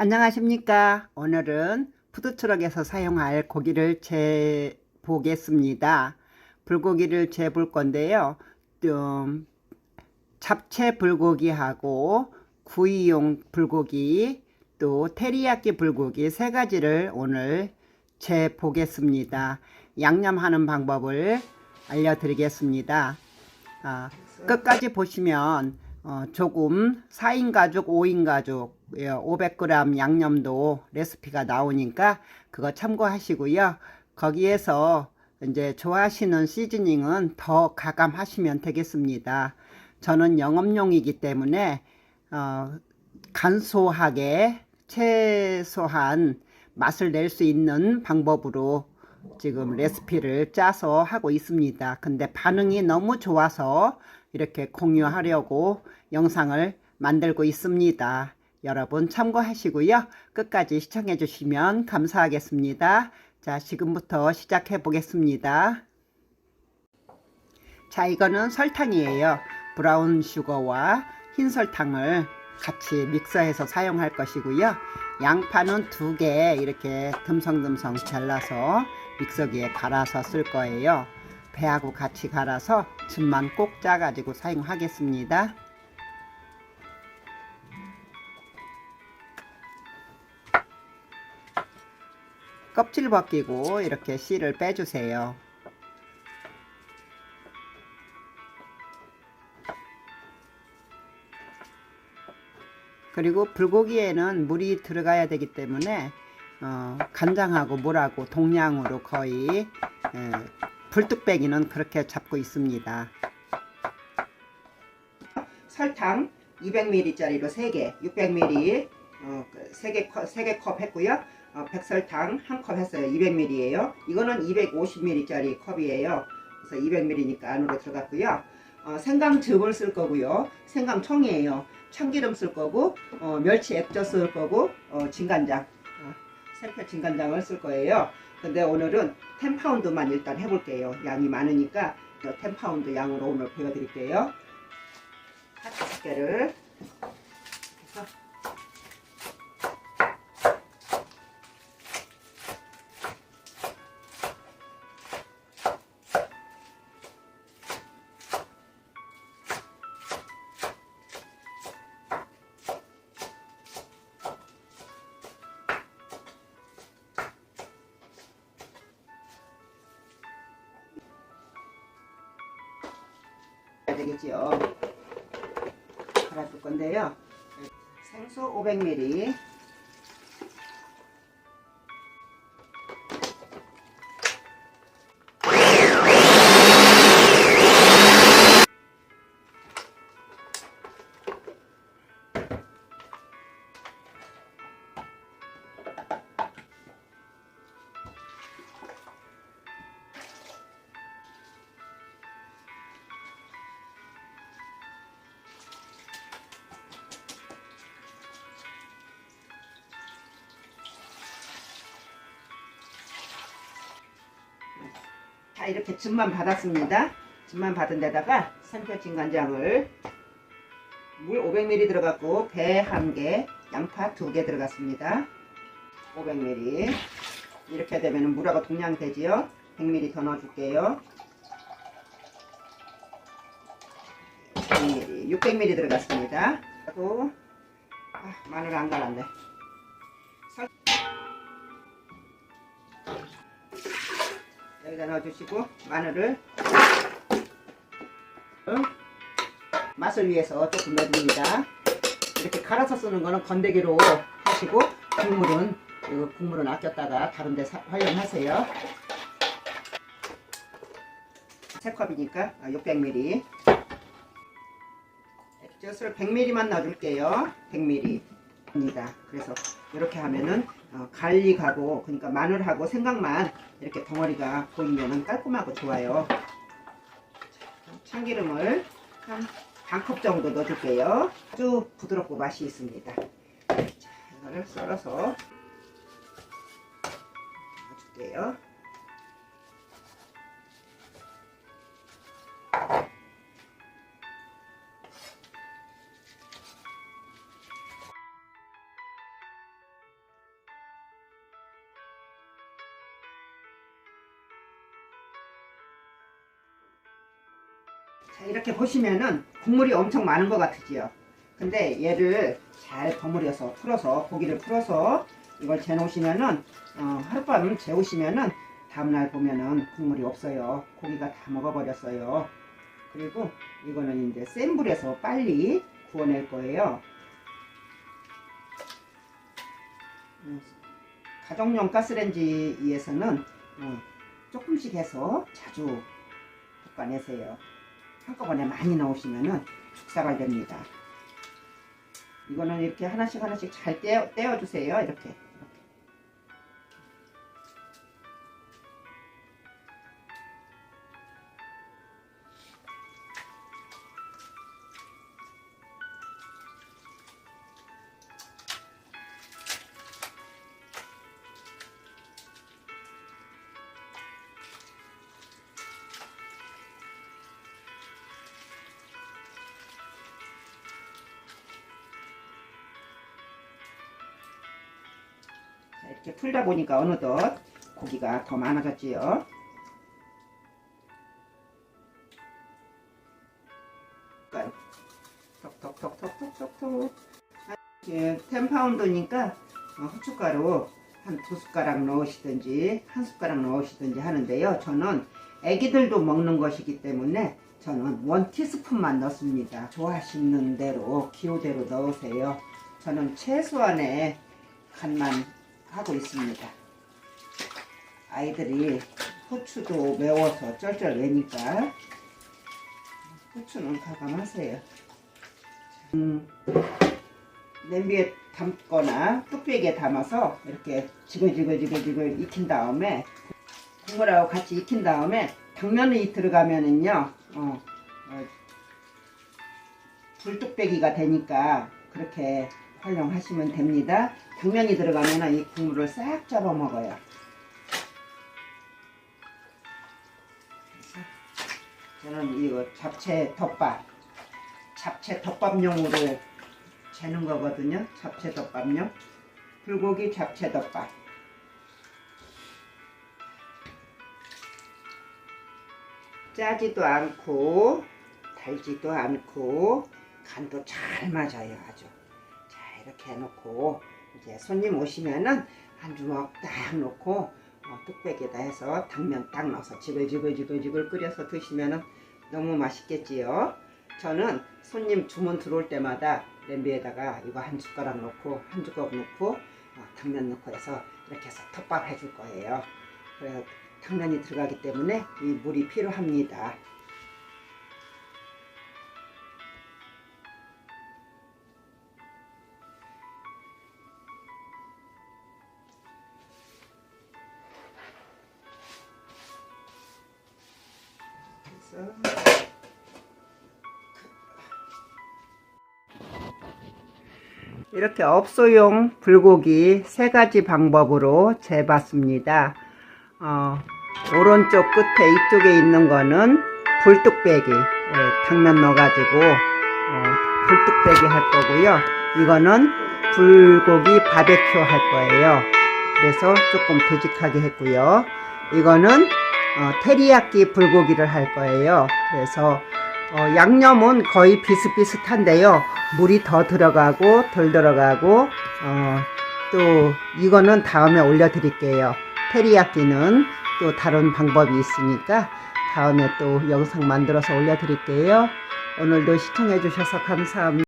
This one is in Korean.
안녕하십니까. 오늘은 푸드트럭에서 사용할 고기를 재보겠습니다. 불고기를 재볼 건데요. 좀 잡채 불고기하고 구이용 불고기 또 테리야끼 불고기 세 가지를 오늘 재보겠습니다. 양념하는 방법을 알려드리겠습니다. 아, 끝까지 보시면 어, 조금 4인 가족, 5인 가족 500g 양념도 레시피가 나오니까 그거 참고하시고요. 거기에서 이제 좋아하시는 시즈닝은 더 가감하시면 되겠습니다. 저는 영업용이기 때문에 어, 간소하게 최소한 맛을 낼 수 있는 방법으로 지금 레시피를 짜서 하고 있습니다. 근데 반응이 너무 좋아서 이렇게 공유하려고 영상을 만들고 있습니다. 여러분 참고하시고요. 끝까지 시청해 주시면 감사하겠습니다. 자, 지금부터 시작해 보겠습니다. 자, 이거는 설탕이에요. 브라운 슈거와 흰 설탕을 같이 믹서해서 사용할 것이고요. 양파는 두 개 이렇게 듬성듬성 잘라서 믹서기에 갈아서 쓸 거예요. 배하고 같이 갈아서 즙만 꼭 짜가지고 사용하겠습니다. 껍질 벗기고 이렇게 씨를 빼주세요. 그리고 불고기에는 물이 들어가야 되기 때문에 어, 간장하고 물하고 동량으로 거의 에, 불뚝배기는 그렇게 잡고 있습니다. 설탕 200ml짜리로 3개, 600ml 어, 3개, 컵, 3개 컵 했고요. 어, 백설탕 한 컵 했어요. 200ml예요. 이거는 250ml짜리 컵이에요. 그래서 200ml니까 안으로 들어갔고요. 어, 생강즙을 쓸 거고요. 생강청이에요. 참기름 쓸 거고 어, 멸치 액젓 쓸 거고 어, 진간장 어, 생표 진간장을 쓸 거예요. 근데 오늘은 10파운드만 일단 해볼게요. 양이 많으니까 10파운드 양으로 오늘 보여드릴게요. 다섯 개를 해서 되겠지요. 갈아줄 건데요. 생수 500ml. 이렇게 즙만 받았습니다. 즙만 받은 데다가 생표 진간장을 물 500ml 들어갔고 배한 개, 양파 두개 들어갔습니다. 500ml 이렇게 되면 물하고 동량되지요. 100ml 더 넣어줄게요. 100ml, 600ml 들어갔습니다. 그리고 아, 마늘 안 갈았네. 여기다 넣어주시고 마늘을 어? 맛을 위해서 조금 넣어줍니다. 이렇게 갈아서 쓰는 거는 건더기로 하시고 국물은 국물은 아꼈다가 다른 데 사- 활용하세요. 세 컵이니까 600ml. 액젓을 100ml만 넣어줄게요. 100ml. 입니다. 그래서 이렇게 하면은 어, 갈릭하고 그러니까 마늘하고 생강만 이렇게 덩어리가 보이면은 깔끔하고 좋아요. 자, 참기름을 한 반컵 정도 넣어줄게요. 아주 부드럽고 맛이 있습니다. 자, 이거를 썰어서 넣어줄게요. 이렇게 보시면은 국물이 엄청 많은 것 같으지요. 근데 얘를 잘 버무려서 풀어서 고기를 풀어서 이걸 재놓으시면은 어, 하룻밤 재우시면은 다음날 보면은 국물이 없어요. 고기가 다 먹어버렸어요. 그리고 이거는 이제 센 불에서 빨리 구워낼 거예요. 음, 가정용 가스레인지에서는 어, 조금씩 해서 자주 볶아내세요. 한꺼번에 많이 넣으시면은 죽사갈 됩니다. 이거는 이렇게 하나씩 하나씩 잘 떼어, 떼어주세요. 이렇게. 이렇게 풀다 보니까 어느덧 고기가 더 많아졌지요. 톡톡톡톡톡톡톡 이렇게 10파운드니까 어, 후춧가루 한 두 숟가락 넣으시든지 한 숟가락 넣으시든지 하는데요. 저는 애기들도 먹는 것이기 때문에 저는 원 티스푼만 넣습니다. 좋아하시는 대로 기호대로 넣으세요. 저는 최소한의 간만 하고 있습니다. 아이들이 후추도 매워서 쩔쩔 매니까 후추는 가감하세요. 음, 냄비에 담거나 뚝배기에 담아서 이렇게 지글지글지글지글 익힌 다음에 국물하고 같이 익힌 다음에 당면이 들어가면은요 어, 어, 불뚝배기가 되니까 그렇게 활용하시면 됩니다. 당면이 들어가면 이 국물을 싹 잡아 먹어요. 저는 이거 잡채 덮밥, 잡채 덮밥용으로 재는 거거든요. 잡채 덮밥용. 불고기 잡채 덮밥. 짜지도 않고 달지도 않고 간도 잘 맞아요 아주 자 이렇게 해놓고 이제 손님 오시면은 한 주먹 딱 놓고 어, 뚝배기에다 해서 당면 딱 넣어서 지글지글지글지글 끓여서 드시면은 너무 맛있겠지요? 저는 손님 주문 들어올 때마다 냄비에다가 이거 한 숟가락 넣고 한 주걱 넣고 어, 당면 넣고 해서 이렇게 해서 덮밥 해줄 거예요. 그래서 당면이 들어가기 때문에 이 물이 필요합니다 이렇게 업소용 불고기 세 가지 방법으로 재봤습니다. 어, 오른쪽 끝에 이쪽에 있는 거는 불뚝배기 예, 당면 넣어가지고 어, 불뚝배기 할 거고요. 이거는 불고기 바베큐 할 거예요. 그래서 조금 되직하게 했고요. 이거는 어, 테리야끼 불고기를 할 거예요. 그래서 어, 양념은 거의 비슷비슷한데요. 물이 더 들어가고 덜 들어가고 어, 또 이거는 다음에 올려드릴게요. 테리야끼는 또 다른 방법이 있으니까 다음에 또 영상 만들어서 올려드릴게요. 오늘도 시청해 주셔서 감사합니다.